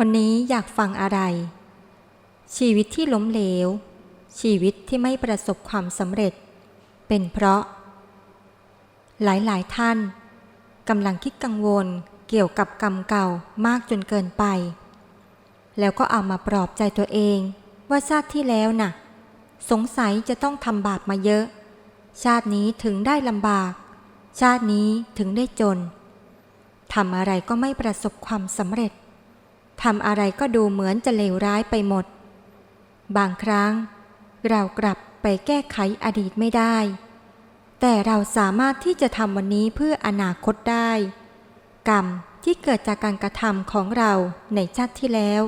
วันนี้อยากฟังอะไร ชีวิตที่ล้มเหลว ชีวิตที่ไม่ประสบความสำเร็จ เป็นเพราะ หลายๆ ท่านกำลังคิดกังวลเกี่ยวกับกรรมเก่ามากจนเกินไป แล้วก็เอามาปลอบใจตัวเองว่าชาติที่แล้วน่ะ สงสัยจะต้องทำบาปมาเยอะ ชาตินี้ถึงได้ลำบาก ชาตินี้ถึงได้จนทำอะไรก็ไม่ประสบความสำเร็จ ทำอะไรก็ดูเหมือนจะเลวร้ายไปหมด บางครั้ง เรากลับไปแก้ไขอดีตไม่ได้ แต่เราสามารถที่จะทำวันนี้เพื่ออนาคตได้ กรรมที่เกิดจากการกระทำของเราในชาติที่แล้ว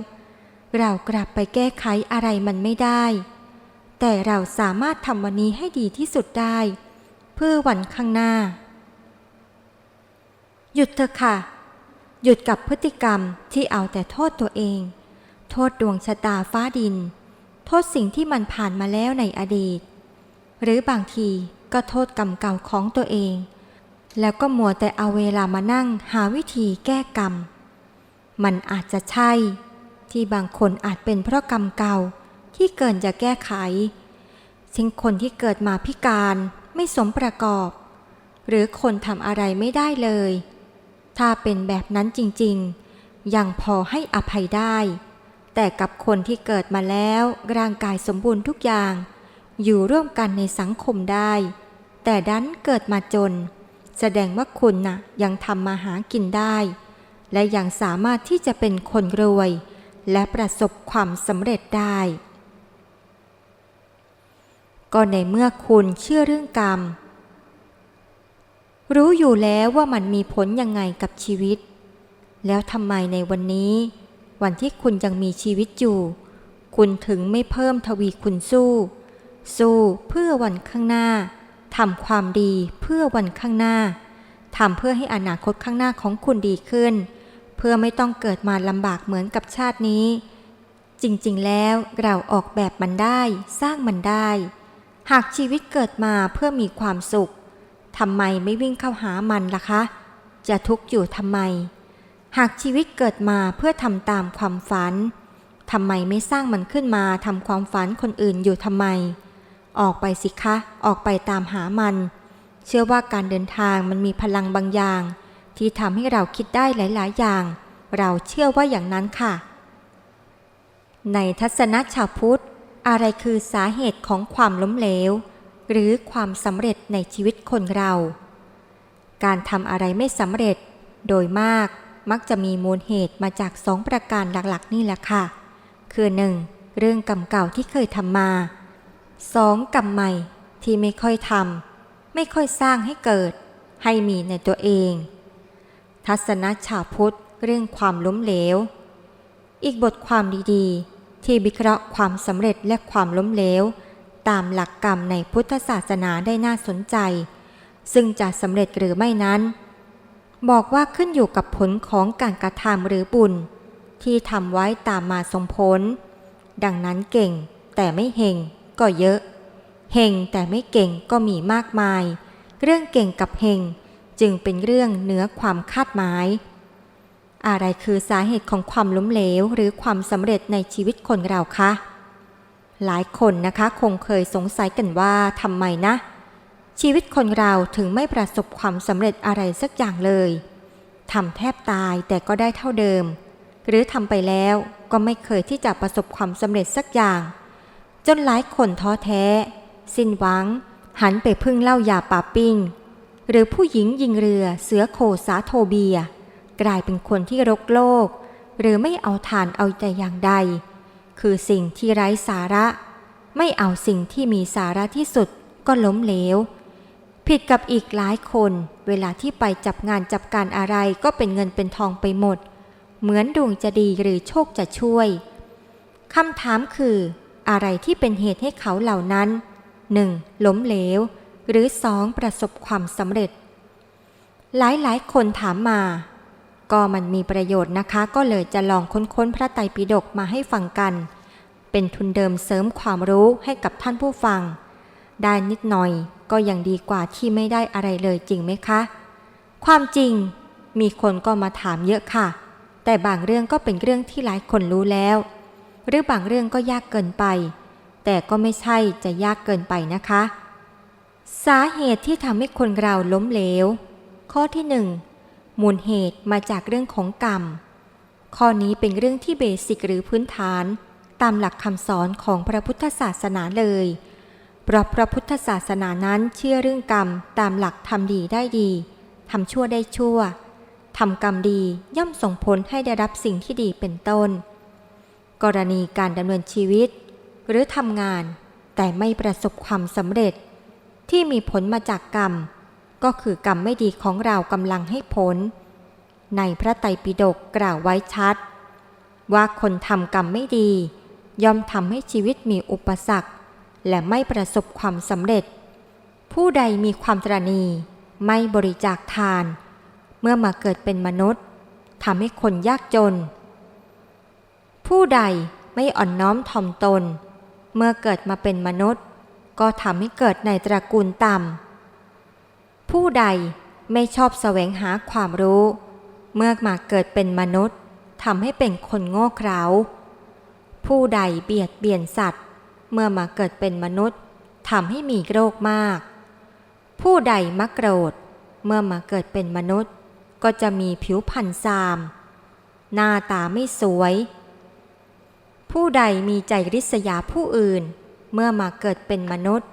เรากลับไปแก้ไขอะไรมันไม่ได้ แต่เราสามารถทำวันนี้ให้ดีที่สุดได้ เพื่อวันข้างหน้า หยุดเถอะค่ะ หยุดกับพฤติกรรมที่เอาแต่โทษตัวเอง โทษดวงชะตาฟ้าดิน โทษสิ่งที่มันผ่านมาแล้วในอดีต หรือบางทีก็โทษกรรมเก่าของตัวเอง แล้วก็มัวแต่เอาเวลามานั่งหาวิธีแก้กรรม มันอาจจะใช่ ที่บางคนอาจเป็นเพราะกรรมเก่าที่เกินจะแก้ไขเช่นคนที่เกิดมาพิการไม่สมประกอบ หรือคนทำอะไรไม่ได้เลย ถ้าเป็นแบบนั้นจริงๆ ยังพอให้อภัยได้ แต่กับคนที่เกิดมาแล้วร่างกายสมบูรณ์ทุกอย่าง อยู่ร่วมกันในสังคมได้ แต่ดันเกิดมาจน แสดงว่าคุณน่ะยังทำมาหากินได้ และยังสามารถที่จะเป็นคนรวย และประสบความสำเร็จได้ ก็ในเมื่อคุณเชื่อเรื่องกรรม รู้อยู่แล้วว่ามันมีผลยังไงกับชีวิต แล้วทำไมในวันนี้ วันที่คุณยังมีชีวิตอยู่ คุณถึงไม่เพิ่มทวีคุณสู้ สู้เพื่อวันข้างหน้าทำความดีเพื่อวันข้างหน้าทำเพื่อให้อนาคตข้างหน้าของคุณดีขึ้น เพื่อไม่ต้องเกิดมาลำบากเหมือนกับชาตินี้ จริงๆ แล้วเราออกแบบมันได้ สร้างมันได้ หากชีวิตเกิดมาเพื่อมีความสุข ทำไมไม่วิ่งเข้าหามันล่ะคะ จะทุกข์อยู่ทำไม หากชีวิตเกิดมาเพื่อทำตามความฝันทำไมไม่สร้างมันขึ้นมาทำความฝันคนอื่นอยู่ทำไม ออกไปสิคะ ออกไปตามหามัน เชื่อว่าการเดินทางมันมีพลังบางอย่าง ที่ทำให้เราคิดได้หลาย ๆ อย่าง เราเชื่อว่าอย่างนั้นค่ะ ในทัศนะชาวพุทธ อะไรคือสาเหตุของความล้มเหลว หรือความสำเร็จในชีวิตคนเรา การทำอะไรไม่สำเร็จ โดยมากมักจะมีมูลเหตุมาจากสองประการหลักๆ นี่แหละค่ะ คือ 1. เรื่องกรรมเก่าที่เคยทำมา 2. กรรมใหม่ที่ไม่ค่อยทำไม่ค่อยสร้างให้เกิด ให้มีในตัวเอง ทัศนะชาวพุทธเรื่องความล้มเหลว อีกบทความดีๆ ที่วิเคราะห์ความสำเร็จและความล้มเหลว ตามหลักกรรมในพุทธศาสนาได้น่าสนใจ ซึ่งจะสำเร็จหรือไม่นั้น บอกว่าขึ้นอยู่กับผลของการกระทำหรือบุญ ที่ทำไว้ตามมาสมผล ดังนั้นเก่งแต่ไม่เฮงก็เยอะเฮงแต่ไม่เก่งก็มีมากมาย เรื่องเก่งกับเฮงจึงเป็นเรื่องเหนือความคาดหมาย อะไรคือสาเหตุของความล้มเหลวหรือความสำเร็จในชีวิตคนเราคะ หลายคนนะคะคงเคยสงสัยกันว่าทำไมนะ ชีวิตคนเราถึงไม่ประสบความสำเร็จอะไรสักอย่างเลยทำแทบตายแต่ก็ได้เท่าเดิม หรือทำไปแล้วก็ไม่เคยที่จะประสบความสำเร็จสักอย่าง จนหลายคนท้อแท้ สิ้นหวัง หันไปพึ่งเหล้ายาป่าปิ้ง หรือผู้หญิงยิงเรือเสือโคสาโทเบีย กลายเป็นคนที่รกโลก หรือไม่เอาทานเอาใจอย่างใด คือสิ่งที่ไร้สาระ ไม่เอาสิ่งที่มีสาระที่สุดก็ล้มเหลว ผิดกับอีกหลายคน เวลาที่ไปจับงานจับการอะไรก็เป็นเงินเป็นทองไปหมด เหมือนดวงจะดีหรือโชคจะช่วยคำถามคือ อะไรที่เป็นเหตุให้เขาเหล่านั้น 1. ล้มเหลว หรือ 2. ประสบความสำเร็จ หลายหลายคนถามมา ก็มันมีประโยชน์นะคะ ก็เลยจะลองค้นๆพระไตรปิฎกมาให้ฟังกัน เป็นทุนเดิมเสริมความรู้ให้กับท่านผู้ฟัง ได้นิดหน่อยก็ยังดีกว่าที่ไม่ได้อะไรเลยจริงไหมคะ ความจริงมีคนก็มาถามเยอะค่ะ แต่แต่บางเรื่องก็เป็นเรื่องที่หลายคนรู้แล้ว หรือบางเรื่องก็ยากเกินไป แต่ก็ไม่ใช่จะยากเกินไปนะคะ สาเหตุที่ทำให้คนเราล้มเหลว ข้อที่หนึ่ง มูลเหตุมาจากเรื่องของกรรม ข้อนี้เป็นเรื่องที่เบสิกหรือพื้นฐาน ตามหลักคำสอนของพระพุทธศาสนาเลยเพราะพระพุทธศาสนานั้นเชื่อเรื่องกรรมตามหลักทำดีได้ดีทำชั่วได้ชั่วทำกรรมดีย่อมส่งผลให้ได้รับสิ่งที่ดีเป็นต้น กรณีการดำเนินชีวิต หรือทำงานแต่ไม่ประสบความสำเร็จ ที่มีผลมาจากกรรม ก็คือกรรมไม่ดีของเรากำลังให้ผล ในพระไตรปิฎกกล่าวไว้ชัด ว่าคนทำกรรมไม่ดี ย่อมทำให้ชีวิตมีอุปสรรค และไม่ประสบความสำเร็จ ผู้ใดมีความตรณีไม่บริจาคทาน เมื่อมาเกิดเป็นมนุษย์ทำให้คนยากจน ผู้ใดไม่อ่อนน้อมถ่อมตน เมื่อเกิดมาเป็นมนุษย์ ก็ทำให้เกิดในตระกูลต่ำ ผู้ใดไม่ชอบแสวงหาความรู้ เมื่อมาเกิดเป็นมนุษย์ทำให้เป็นคนโง่เขลาผู้ใดเบียดเบียนสัตว์ เมื่อมาเกิดเป็นมนุษย์ทำให้มีโรคมาก ผู้ใดมักโกรธ เมื่อมาเกิดเป็นมนุษย์ ก็จะมีผิวพรรณซาม หน้าตาไม่สวย ผู้ใดมีใจริษยาผู้อื่น เมื่อมาเกิดเป็นมนุษย์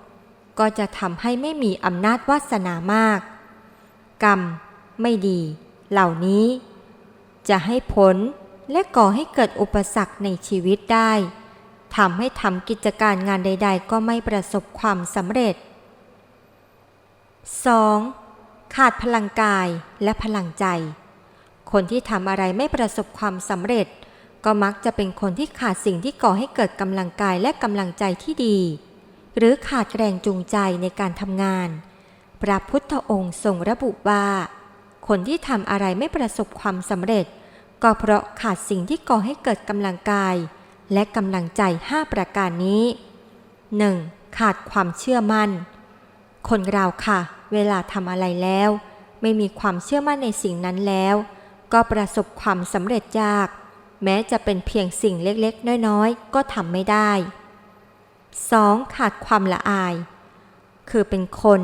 ก็จะทำให้ไม่มีอำนาจวาสนามาก กรรม ไม่ดี เหล่านี้ จะให้ผลและก่อให้เกิดอุปสรรคในชีวิตได้ทำให้ทำกิจการงานใด ๆ ก็ไม่ประสบความสำเร็จ 2. ขาดพลังกายและพลังใจ คนที่ทำอะไรไม่ประสบความสำเร็จ ก็มักจะเป็นคนที่ขาดสิ่งที่ก่อให้เกิดกำลังกายและกำลังใจที่ดี หรือขาดแรงจูงใจในการทำงาน พระพุทธองค์ทรงระบุว่า คนที่ทำอะไรไม่ประสบความสำเร็จ ก็เพราะขาดสิ่งที่ก่อให้เกิดกำลังกาย และกำลังใจ 5 ประการนี้ 1. ขาดความเชื่อมั่น คนเราค่ะ เวลาทำอะไรแล้ว ไม่มีความเชื่อมั่นในสิ่งนั้นแล้ว ก็ประสบความสำเร็จยาก แม้จะเป็นเพียงสิ่งเล็กๆ น้อยๆ ก็ทำไม่ได้ 2. ขาดความละอาย คือเป็นคน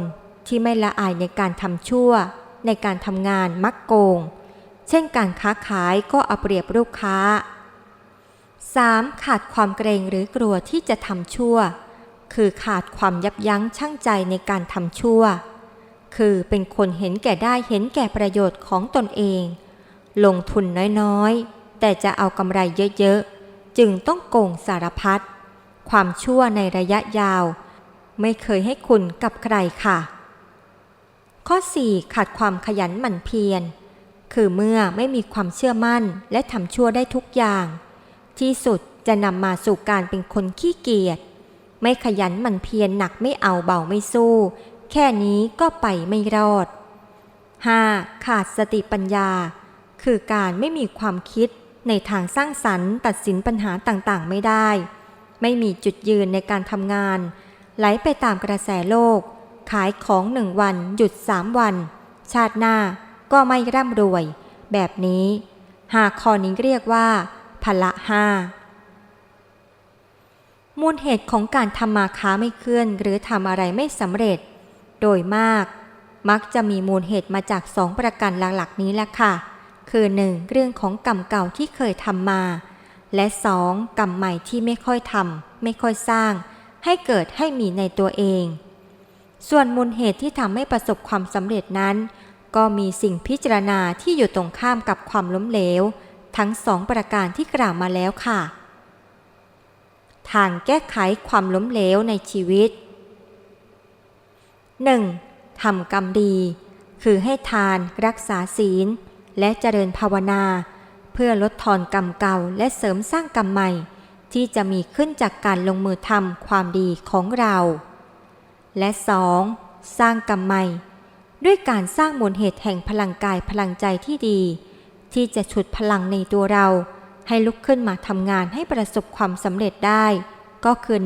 ที่ไม่ละอายในการทำชั่ว ในการทำงานมักโกง เช่นการค้าขายก็เอาเปรียบลูกค้า 3. ขาดความเกรงหรือกลัวที่จะทำชั่ว คือขาดความยับยั้งชั่งใจในการทำชั่ว คือเป็นคนเห็นแก่ได้เห็นแก่ประโยชน์ของตนเอง ลงทุนน้อยๆ แต่จะเอากำไรเยอะๆ จึงต้องโกงสารพัด ความชั่วในระยะยาว ไม่เคยให้คุณกับใครค่ะ ข้อ 4 ขาดความขยันหมั่นเพียร คือเมื่อไม่มีความเชื่อมั่นและทำชั่วได้ทุกอย่าง ที่สุดจะนำมาสู่การเป็นคนขี้เกียจ ไม่ขยันหมั่นเพียรหนักไม่เอาเบาไม่สู้ แค่นี้ก็ไปไม่รอด 5. ขาดสติปัญญา คือการไม่มีความคิดในทางสร้างสรรค์ตัดสินปัญหาต่างๆ ไม่ได้ ไม่มีจุดยืนในการทำงาน ไหลไปตามกระแสโลก ขายของหนึ่งวันหยุดสามวัน ชาติหน้าก็ไม่ร่ำรวย แบบนี้ หากข้อนี้เรียกว่าพละห้ามูลเหตุของการทำมาค้าไม่เคลื่อน หรือทำอะไรไม่สำเร็จ โดยมาก มักจะมีมูลเหตุมาจากสองประการหลักๆนี้แหละค่ะ คือหนึ่งเรื่องของกรรมเก่าที่เคยทำมา และสองกรรมใหม่ที่ไม่ค่อยทำไม่ค่อยสร้าง ให้เกิดให้มีในตัวเอง ส่วนมูลเหตุที่ทำให้ประสบความสำเร็จนั้น ก็มีสิ่งพิจารณาที่อยู่ตรงข้ามกับความล้มเหลว ทั้งสองประการที่กล่าวมาแล้วค่ะ ทางแก้ไขความล้มเหลวในชีวิต 1. ทำกรรมดี คือให้ทานรักษาศีล และเจริญภาวนา เพื่อลดทอนกรรมเก่าและเสริมสร้างกรรมใหม่ ที่จะมีขึ้นจากการลงมือทำความดีของเรา และ 2. สร้างกรรมใหม่ ด้วยการสร้างมูลเหตุแห่งพลังกายพลังใจที่ดี ที่จะฉุดพลังในตัวเรา ให้ลุกขึ้นมาทำงานให้ประสบความสำเร็จได้ ก็คือ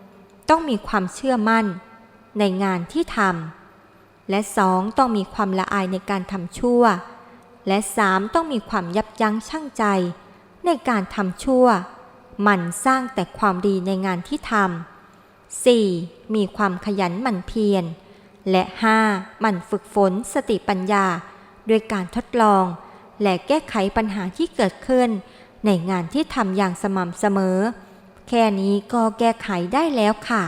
1. ต้องมีความเชื่อมั่น ในงานที่ทำและสองต้องมีความละอายในการทำชั่ว และ 3. ต้องมีความยับยั้งชั่งใจ ในการทำชั่ว หมันสร้างแต่ความดีในงานที่ทำ 4. มีความขยันหมั่นเพียร และ 5. หมั่นฝึกฝนสติปัญญา ด้วยการทดลอง และแก้ไขปัญหาที่เกิดขึ้น ในงานที่ทำอย่างสม่ำเสมอ แค่นี้ก็แก้ไขได้แล้วค่ะ